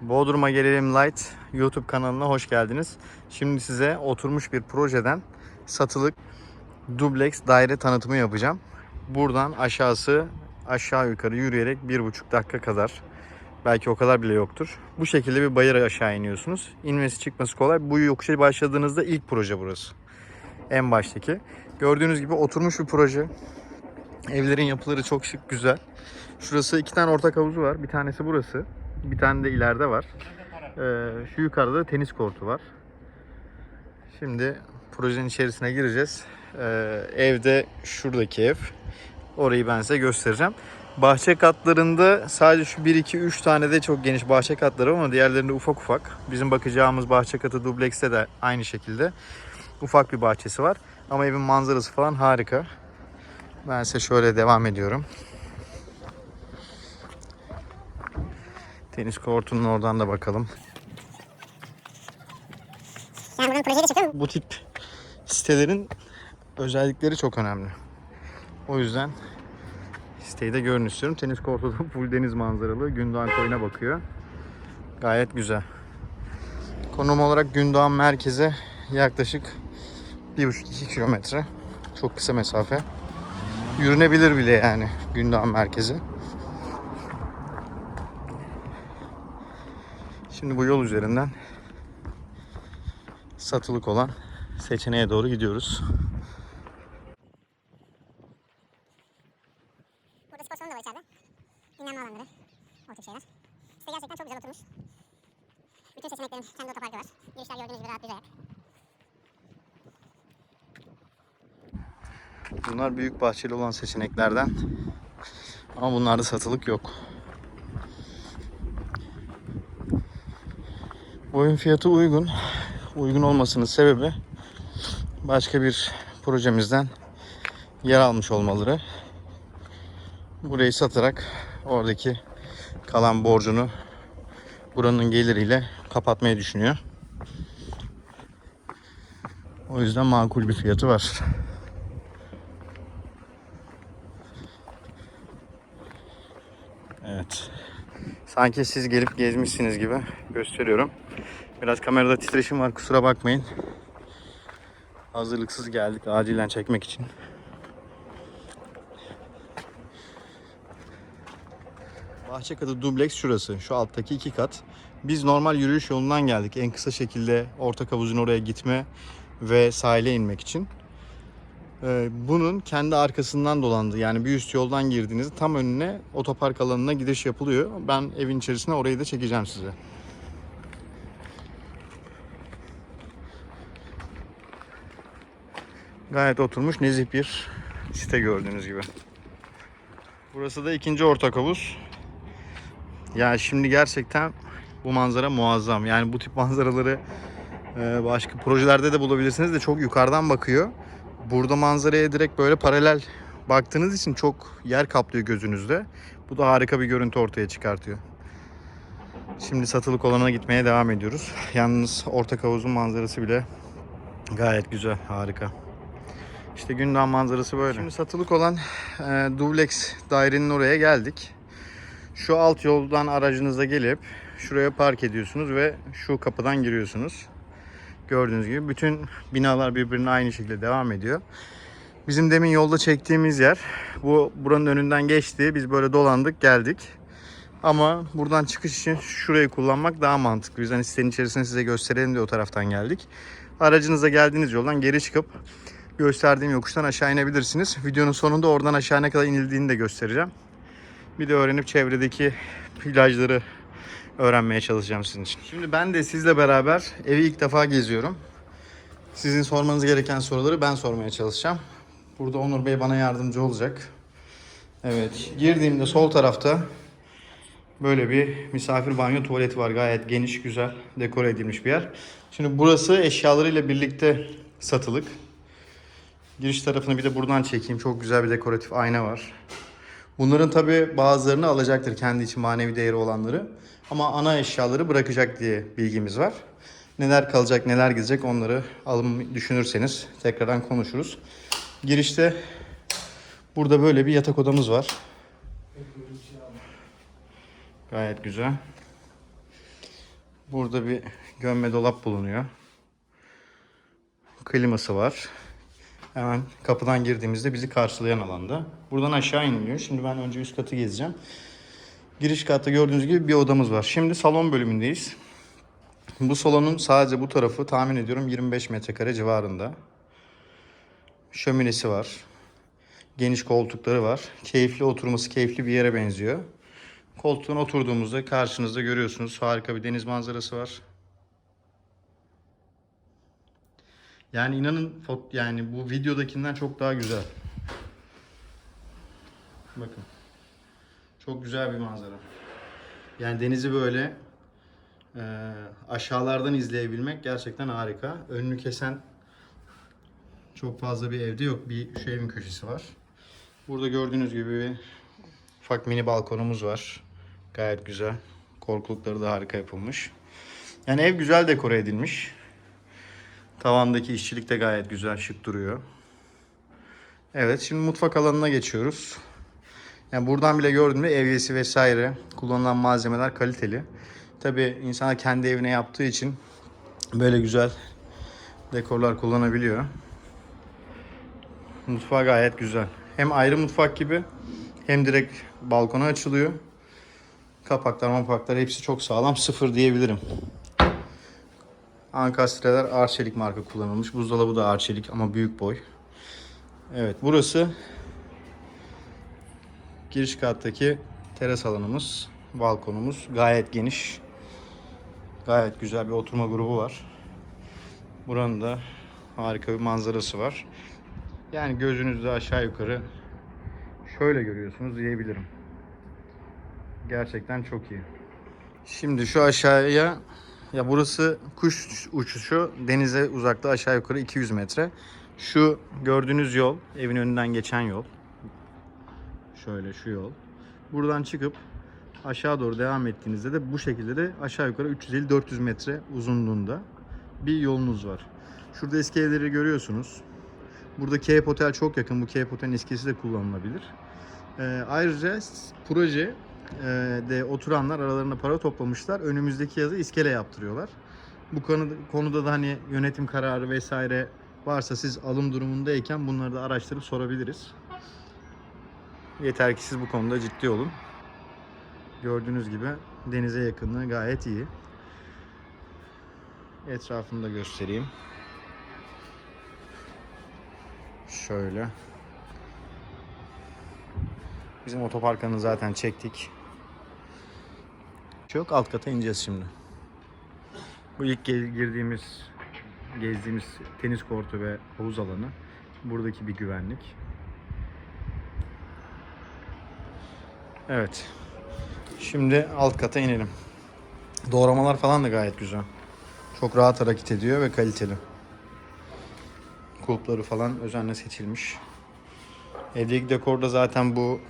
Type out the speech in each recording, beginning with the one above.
Bodrum'a Gelelim Light YouTube kanalına hoş geldiniz. Şimdi size oturmuş bir projeden satılık dubleks daire tanıtımı yapacağım. Buradan aşağısı aşağı yukarı yürüyerek bir buçuk dakika kadar belki o kadar bile yoktur. Bu şekilde bir bayır aşağı iniyorsunuz. İnmesi çıkması kolay. Bu yokuşa başladığınızda ilk proje burası. En baştaki. Gördüğünüz gibi oturmuş bir proje. Evlerin yapıları çok şık, güzel. Şurası iki tane ortak havuzu var. Bir tanesi burası. Bir tane de ileride var. Ee, şu yukarıda da tenis kortu var. Şimdi projenin içerisine gireceğiz. Ee, evde şuradaki ev. Orayı ben size göstereceğim. Bahçe katlarında sadece şu 1 2 3 tane de çok geniş bahçe katları ama diğerlerinde ufak ufak. Bizim bakacağımız bahçe katı dublekste de aynı şekilde ufak bir bahçesi var. Ama evin manzarası falan harika. Ben size şöyle devam ediyorum. Tenis kortunun oradan da bakalım. Yani buradan projede çıkıyor mu? Bu tip sitelerin özellikleri çok önemli. O yüzden siteyi de görün istiyorum. Tenis kortu da full deniz manzaralı. Gündoğan koyuna bakıyor. Gayet güzel. Konum olarak Gündoğan merkeze yaklaşık 1,5-2 kilometre. Çok kısa mesafe. Yürünebilir bile yani Gündoğan merkezi. Şimdi bu yol üzerinden satılık olan seçeneğe doğru gidiyoruz. Burada spor salonu da var içeride. Dinlenme alanları. O tip şeyler. Site gerçekten çok güzel oturmuş. Bütün seçeneklerin kendi otoparkı var. Girişler gördüğünüz gibi rahat bir. Bunlar büyük bahçeli olan seçeneklerden. Ama bunlarda satılık yok. Evin fiyatı uygun. Uygun olmasının sebebi başka bir projemizden yer almış olmaları. Burayı satarak oradaki kalan borcunu buranın geliriyle kapatmayı düşünüyor. O yüzden makul bir fiyatı var. Evet. Sanki siz gelip gezmişsiniz gibi gösteriyorum. Biraz kamerada titreşim var kusura bakmayın. Hazırlıksız geldik acilen çekmek için. Bahçe katı dubleks şurası. Şu alttaki iki kat. Biz normal yürüyüş yolundan geldik. En kısa şekilde ortak havuzun oraya gitme ve sahile inmek için. Ee, bunun kendi arkasından dolandı. Yani bir üst yoldan girdiğinizde tam önüne otopark alanına gidiş yapılıyor. Ben evin içerisine orayı da çekeceğim size. Gayet oturmuş nezih bir site gördüğünüz gibi. Burası da ikinci ortak havuz. Ya şimdi gerçekten bu manzara muazzam. Yani bu tip manzaraları e, başka projelerde de bulabilirsiniz de çok yukarıdan bakıyor. Burada manzaraya direkt böyle paralel baktığınız için çok yer kaplıyor gözünüzde. Bu da harika bir görüntü ortaya çıkartıyor. Şimdi satılık olana gitmeye devam ediyoruz. Yalnız ortak havuzun manzarası bile gayet güzel, harika. İşte Gündoğan manzarası böyle. Şimdi satılık olan e, dubleks dairenin oraya geldik. Şu alt yoldan aracınıza gelip şuraya park ediyorsunuz ve şu kapıdan giriyorsunuz. Gördüğünüz gibi bütün binalar birbirine aynı şekilde devam ediyor. Bizim demin yolda çektiğimiz yer bu buranın önünden geçti. Biz böyle dolandık geldik. Ama buradan çıkış için şurayı kullanmak daha mantıklı. Biz hani sitenin içerisinde size gösterelim diye o taraftan geldik. Aracınıza geldiğiniz yoldan geri çıkıp gösterdiğim yokuştan aşağı inebilirsiniz. Videonun sonunda oradan aşağı ne kadar inildiğini de göstereceğim. Bir de öğrenip çevredeki plajları öğrenmeye çalışacağım sizin için. Şimdi ben de sizle beraber evi ilk defa geziyorum. Sizin sormanız gereken soruları ben sormaya çalışacağım. Burada Onur Bey bana yardımcı olacak. Evet, girdiğimde sol tarafta böyle bir misafir banyo tuvaleti var. Gayet geniş, güzel, dekore edilmiş bir yer. Şimdi burası eşyalarıyla birlikte satılık. Giriş tarafını bir de buradan çekeyim. Çok güzel bir dekoratif ayna var. Bunların tabi bazılarını alacaktır kendi için manevi değeri olanları. Ama ana eşyaları bırakacak diye bilgimiz var. Neler kalacak neler gidecek onları alım düşünürseniz tekrardan konuşuruz. Girişte burada böyle bir yatak odamız var. Gayet güzel. Burada bir gömme dolap bulunuyor. Kliması var. Hemen kapıdan girdiğimizde bizi karşılayan alanda. Buradan aşağı iniliyor. Şimdi ben önce üst katı gezeceğim. Giriş katta gördüğünüz gibi bir odamız var. Şimdi salon bölümündeyiz. Bu salonun sadece bu tarafı tahmin ediyorum 25 metrekare civarında. Şöminesi var. Geniş koltukları var. Keyifli oturması keyifli bir yere benziyor. Koltuğun oturduğumuzda karşınızda görüyorsunuz harika bir deniz manzarası var. Yani inanın yani bu videodakinden çok daha güzel. Bakın. Çok güzel bir manzara. Yani denizi böyle e, aşağılardan izleyebilmek gerçekten harika. Önünü kesen çok fazla bir evde yok. Bir şu evin köşesi var. Burada gördüğünüz gibi bir ufak mini balkonumuz var. Gayet güzel. Korkulukları da harika yapılmış. Yani ev güzel dekore edilmiş. Tavandaki işçilik de gayet güzel, şık duruyor. Evet, şimdi mutfak alanına geçiyoruz. Yani buradan bile gördüğümde evyesi vesaire kullanılan malzemeler kaliteli. Tabi insanlar kendi evine yaptığı için böyle güzel dekorlar kullanabiliyor. Mutfağı gayet güzel. Hem ayrı mutfak gibi hem direkt balkona açılıyor. Kapaklar mapaklar hepsi çok sağlam. Sıfır diyebilirim. Ankastreler Arçelik marka kullanılmış. Buzdolabı da Arçelik ama büyük boy. Evet burası giriş kattaki teras alanımız. Balkonumuz gayet geniş. Gayet güzel bir oturma grubu var. Buranın da harika bir manzarası var. Yani gözünüzde aşağı yukarı şöyle görüyorsunuz diyebilirim. Gerçekten çok iyi. Şimdi şu aşağıya ya burası kuş uçuşu denize uzakta aşağı yukarı 200 metre. Şu gördüğünüz yol evin önünden geçen yol. Şöyle şu yol. Buradan çıkıp aşağı doğru devam ettiğinizde de bu şekilde de aşağı yukarı 350-400 metre uzunluğunda bir yolunuz var. Şurada eski evleri görüyorsunuz. Burada Cape Hotel çok yakın. Bu Cape Hotel'in eskisi de kullanılabilir. Ee, ayrıca proje de oturanlar aralarında para toplamışlar. Önümüzdeki yazı iskele yaptırıyorlar. Bu konuda, konuda da hani yönetim kararı vesaire varsa siz alım durumundayken bunları da araştırıp sorabiliriz. Yeter ki siz bu konuda ciddi olun. Gördüğünüz gibi denize yakınlığı gayet iyi. Etrafını da göstereyim. Şöyle. Bizim otoparkını zaten çektik. Çok alt kata ineceğiz şimdi. Bu ilk girdiğimiz, gezdiğimiz tenis kortu ve havuz alanı. Buradaki bir güvenlik. Evet. Şimdi alt kata inelim. Doğramalar falan da gayet güzel. Çok rahat hareket ediyor ve kaliteli. Kulpları falan özenle seçilmiş. Evdeki dekorda zaten bu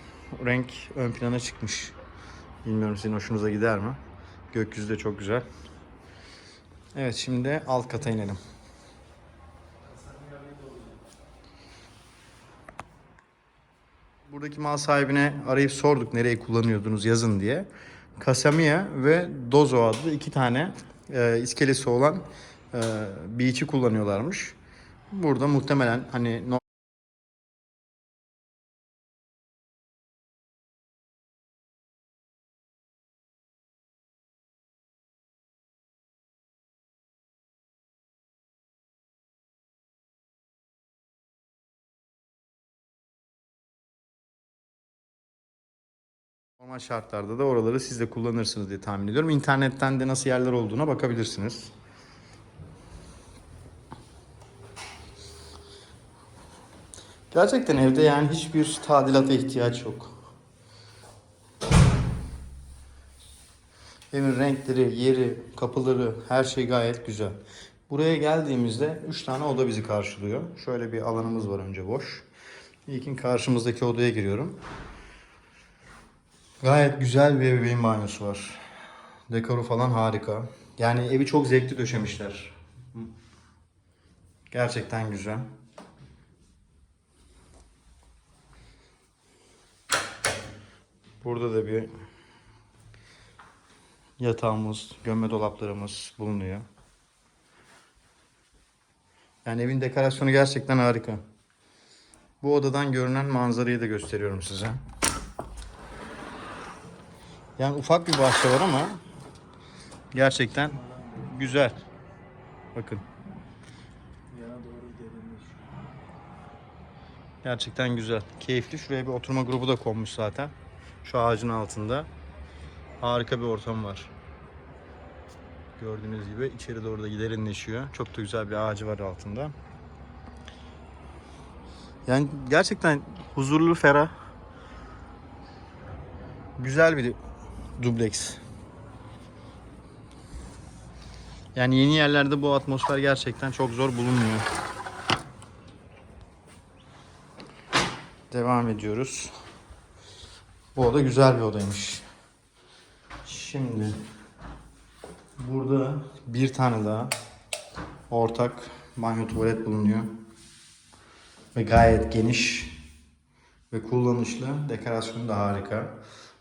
renk ön plana çıkmış. Bilmiyorum sizin hoşunuza gider mi? Gökyüzü de çok güzel. Evet şimdi alt kata inelim. Buradaki mal sahibine arayıp sorduk nereyi kullanıyordunuz yazın diye. Kasamiya ve Dozo adlı iki tane e, iskelesi olan e, beach'i kullanıyorlarmış. Burada muhtemelen hani normal şartlarda da oraları siz de kullanırsınız diye tahmin ediyorum. İnternetten de nasıl yerler olduğuna bakabilirsiniz. Gerçekten evde yani hiçbir tadilata ihtiyaç yok. Evin renkleri, yeri, kapıları her şey gayet güzel. Buraya geldiğimizde 3 tane oda bizi karşılıyor. Şöyle bir alanımız var önce boş. İlkin karşımızdaki odaya giriyorum. Gayet güzel bir ebeveyn banyosu var. Dekoru falan harika. Yani evi çok zevkli döşemişler. Gerçekten güzel. Burada da bir Yatağımız, gömme dolaplarımız bulunuyor. Yani evin dekorasyonu gerçekten harika. Bu odadan görünen manzarayı da gösteriyorum size. Yani ufak bir bahçe var ama gerçekten güzel. Bakın. Gerçekten güzel. Keyifli. Şuraya bir oturma grubu da konmuş zaten. Şu ağacın altında. Harika bir ortam var. Gördüğünüz gibi içeri doğru da derinleşiyor. Çok da güzel bir ağacı var altında. Yani gerçekten huzurlu, ferah. Güzel bir dubleks. Yani yeni yerlerde bu atmosfer gerçekten çok zor bulunmuyor. Devam ediyoruz. Bu oda güzel bir odaymış. Şimdi burada bir tane daha ortak banyo tuvalet bulunuyor. Ve gayet geniş ve kullanışlı. Dekorasyonu da harika.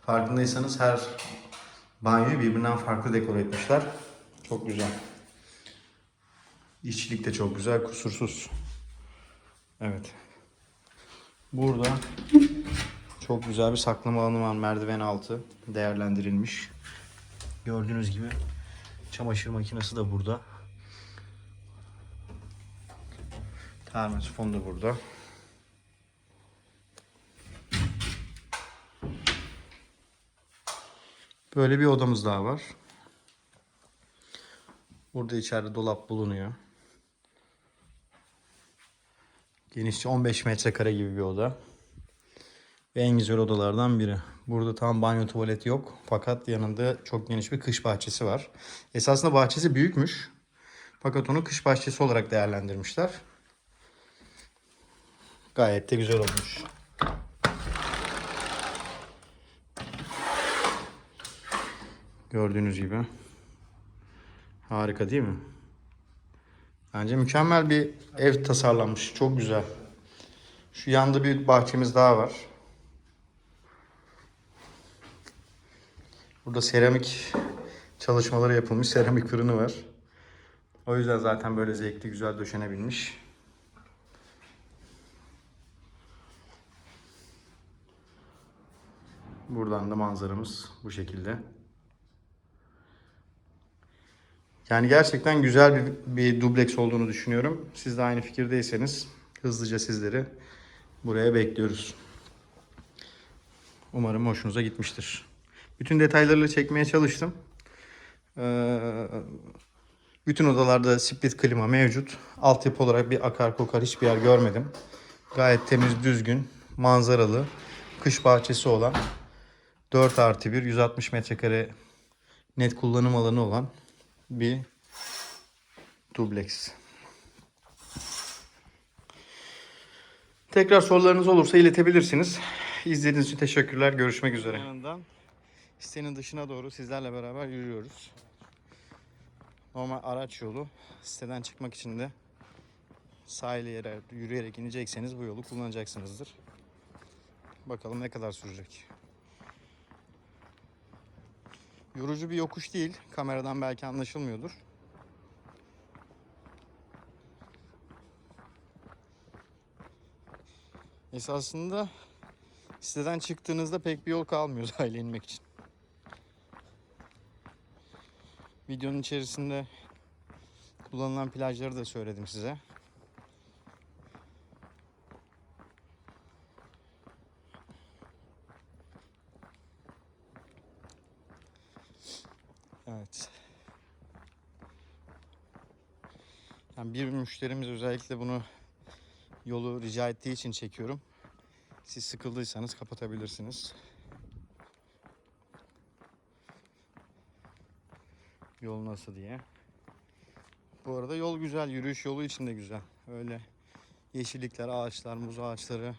Farkındaysanız her banyoyu birbirinden farklı dekore etmişler. Çok güzel. İşçilik de çok güzel, kusursuz. Evet. Burada çok güzel bir saklama alanı var. Merdiven altı değerlendirilmiş. Gördüğünüz gibi çamaşır makinesi de burada. Termosifon da burada. Böyle bir odamız daha var. Burada içeride dolap bulunuyor. Genişçe 15 metrekare gibi bir oda. Ve en güzel odalardan biri. Burada tam banyo tuvalet yok. Fakat yanında çok geniş bir kış bahçesi var. Esasında bahçesi büyükmüş. Fakat onu kış bahçesi olarak değerlendirmişler. Gayet de güzel olmuş. Gördüğünüz gibi. Harika değil mi? Bence mükemmel bir ev tasarlanmış. Çok güzel. Şu yanda bir bahçemiz daha var. Burada seramik çalışmaları yapılmış. Seramik fırını var. O yüzden zaten böyle zevkli güzel döşenebilmiş. Buradan da manzaramız bu şekilde. Yani gerçekten güzel bir, bir dubleks olduğunu düşünüyorum. Siz de aynı fikirdeyseniz hızlıca sizleri buraya bekliyoruz. Umarım hoşunuza gitmiştir. Bütün detaylarıyla çekmeye çalıştım. Ee, bütün odalarda split klima mevcut. Altyapı olarak bir akar kokar hiçbir yer görmedim. Gayet temiz, düzgün, manzaralı, kış bahçesi olan 4 artı 1, 160 metrekare net kullanım alanı olan bir dubleks. Tekrar sorularınız olursa iletebilirsiniz. İzlediğiniz için teşekkürler. Görüşmek üzere. Yanından sitenin dışına doğru sizlerle beraber yürüyoruz. Normal araç yolu. Siteden çıkmak için de sahil yere yürüyerek inecekseniz bu yolu kullanacaksınızdır. Bakalım ne kadar sürecek. Yorucu bir yokuş değil. Kameradan belki anlaşılmıyordur. Esasında siteden çıktığınızda pek bir yol kalmıyor sahile inmek için. Videonun içerisinde kullanılan plajları da söyledim size. Evet. Yani bir müşterimiz özellikle bunu yolu rica ettiği için çekiyorum. Siz sıkıldıysanız kapatabilirsiniz. Yol nasıl diye. Bu arada yol güzel. Yürüyüş yolu için de güzel. Öyle yeşillikler, ağaçlar, muz ağaçları.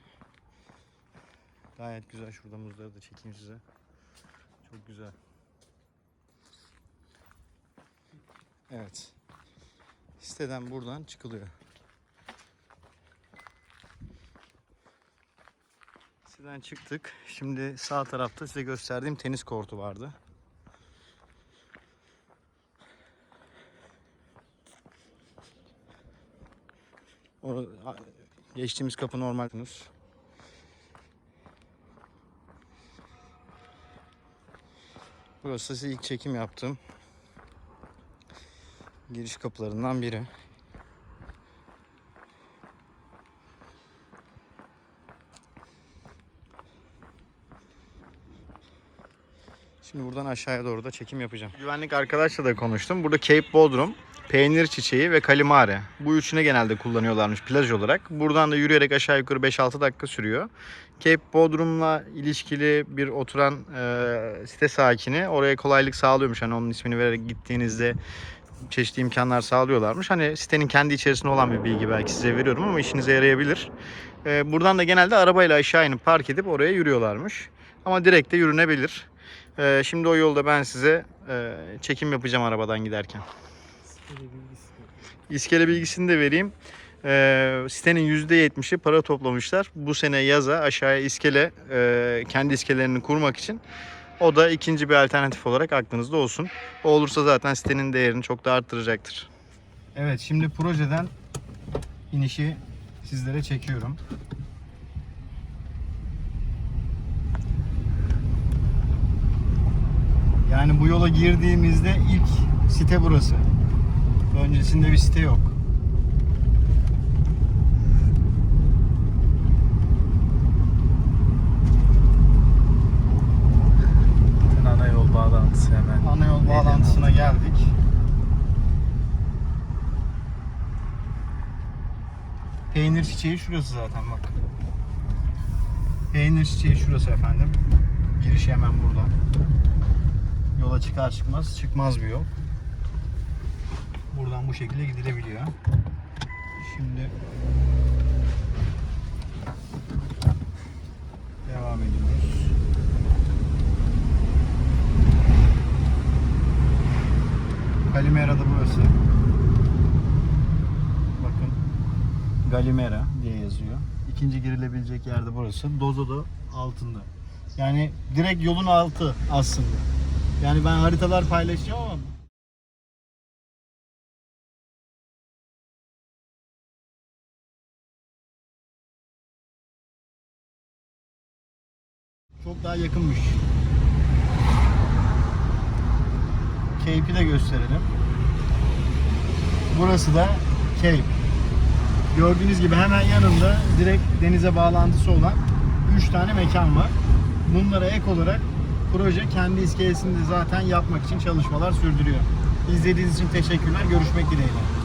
Gayet güzel. Şurada muzları da çekeyim size. Çok güzel. Evet. Siteden buradan çıkılıyor. Siteden çıktık. Şimdi sağ tarafta size gösterdiğim tenis kortu vardı. O, geçtiğimiz kapı normal. Burası ilk çekim yaptım giriş kapılarından biri. Şimdi buradan aşağıya doğru da çekim yapacağım. Güvenlik arkadaşla da konuştum. Burada Cape Bodrum, peynir çiçeği ve kalimare. Bu üçünü genelde kullanıyorlarmış plaj olarak. Buradan da yürüyerek aşağı yukarı 5-6 dakika sürüyor. Cape Bodrum'la ilişkili bir oturan e, site sakini oraya kolaylık sağlıyormuş. Hani onun ismini vererek gittiğinizde çeşitli imkanlar sağlıyorlarmış. Hani sitenin kendi içerisinde olan bir bilgi belki size veriyorum ama işinize yarayabilir. E, buradan da genelde arabayla aşağı inip park edip oraya yürüyorlarmış. Ama direkt de yürünebilir. E, şimdi o yolda ben size e, çekim yapacağım arabadan giderken. İskele bilgisini de vereyim. Ee, sitenin %70'i para toplamışlar. Bu sene yaza aşağıya iskele e, kendi iskelerini kurmak için. O da ikinci bir alternatif olarak aklınızda olsun. O olursa zaten sitenin değerini çok da arttıracaktır. Evet şimdi projeden inişi sizlere çekiyorum. Yani bu yola girdiğimizde ilk site burası. Öncesinde bir site yok. Ana hemen. Ana yol bağlantısına geldik. Peynir çiçeği şurası zaten bak. Peynir çiçeği şurası efendim. Giriş hemen burada. Yola çıkar çıkmaz çıkmaz bir yol. Buradan bu şekilde gidilebiliyor. Şimdi devam ediyoruz. Galimera da burası. Bakın Galimera diye yazıyor. İkinci girilebilecek yerde burası. Dozo da altında. Yani direkt yolun altı aslında. Yani ben haritalar paylaşacağım ama çok daha yakınmış. Cape'i de gösterelim. Burası da Cape. Gördüğünüz gibi hemen yanında direkt denize bağlantısı olan 3 tane mekan var. Bunlara ek olarak proje kendi iskelesini zaten yapmak için çalışmalar sürdürüyor. İzlediğiniz için teşekkürler. Görüşmek dileğiyle.